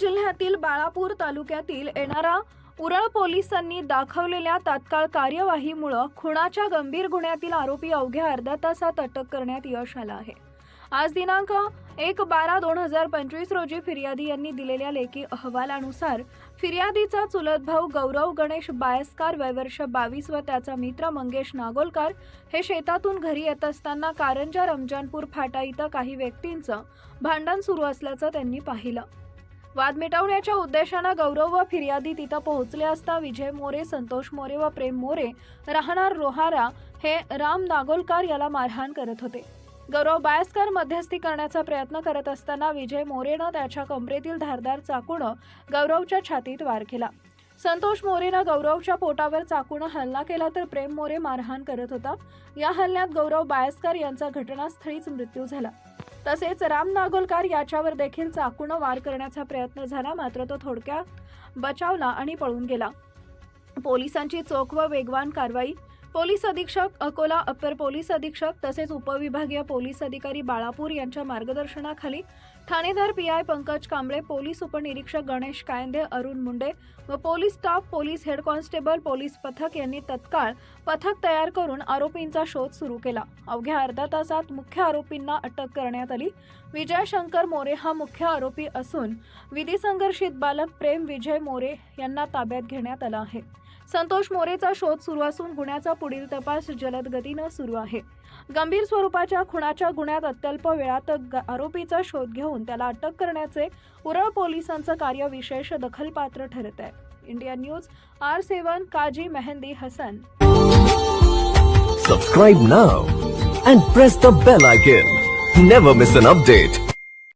जिल्ह्यातील बाळापूर तालुक्यातील येणारा उरळ पोलिसांनी दाखवलेल्या तात्काळ कार्यवाहीमुळं खुणाच्या गंभीर गुन्ह्यातील आरोपी अवघ्या अर्ध्या तासात अटक करण्यात यश आलं आहे. आज दिनांक एक बारा दोन हजार पंचवीस रोजी फिर्यादी यांनी दिलेल्या लेखी अहवालानुसार फिर्यादीचा चुलत भाऊ गौरव गणेश बायस्कार वयवर्ष बावीस व त्याचा मित्र मंगेश नागोलकर हे शेतातून घरी येत असताना कारंजा रमजानपूर फाटा इथं काही व्यक्तींचं भांडण सुरू असल्याचं त्यांनी पाहिलं. वाद मिटवण्याच्या उद्देशानं गौरव व फिर्यादी तिथं पोहोचले असता विजय मोरे संतोष मोरे व प्रेम मोरे राहणार रोहारा हे राम नागोलकर याला मारहाण करत होते. गौरव बायस्कर मध्यस्थी करण्याचा प्रयत्न करत असताना विजय मोरेनं त्याच्या कमरेतील धारदार चाकूनं गौरवच्या छातीत वार केला. संतोष मोरेनं गौरवच्या पोटावर चाकूनं हल्ला केला तर प्रेम मोरे मारहाण करत होता. या हल्ल्यात गौरव बायस्कर यांचा घटनास्थळीच मृत्यू झाला. तसेच राम नागोलकर याच्यावर देखील चाकूनं वार करण्याचा प्रयत्न झाला मात्र तो थोडक्यात बचावला आणि पळून गेला. पोलिसांची चोख व वेगवान कारवाई पोलीस अधीक्षक अकोला अप्पर पोलीस अधीक्षक तसेच उपविभागीय पोलीस अधिकारी बाळापूर यांच्या मार्गदर्शनाखाली ठाणेदार P I Pankaj Kamble police उपनिरीक्षक गणेश कायंदे अरुण मुंडे व police staff police head constable police पथक यांनी तत्काळ पथक तयार करून आरोपींचा शोध सुरू केला. अवघ्या अर्ध्या तासात मुख्य आरोपींना अटक करण्यात आली. विजय शंकर मोरे हा मुख्य आरोपी असून विधी संघर्षित बालक प्रेम विजय मोरे यांना ताब्यात घेण्यात आला आहे. संतोष मोरेचा शोध सुरू असून गुन्ह्याचा पुढील तपास जलद गतीनं सुरू आहे. गंभीर स्वरूपाच्या खुनाच्या गुन्ह्यात अत्यल्प वेळात ग- आरोपीचा शोध घेऊन त्याला अटक करण्याचे उरळ पोलिसांचं कार्य विशेष दखलपात्र ठरत आहे. India news R seven Kazi Mehndi Hasan. Subscribe now and press the bell icon never miss an update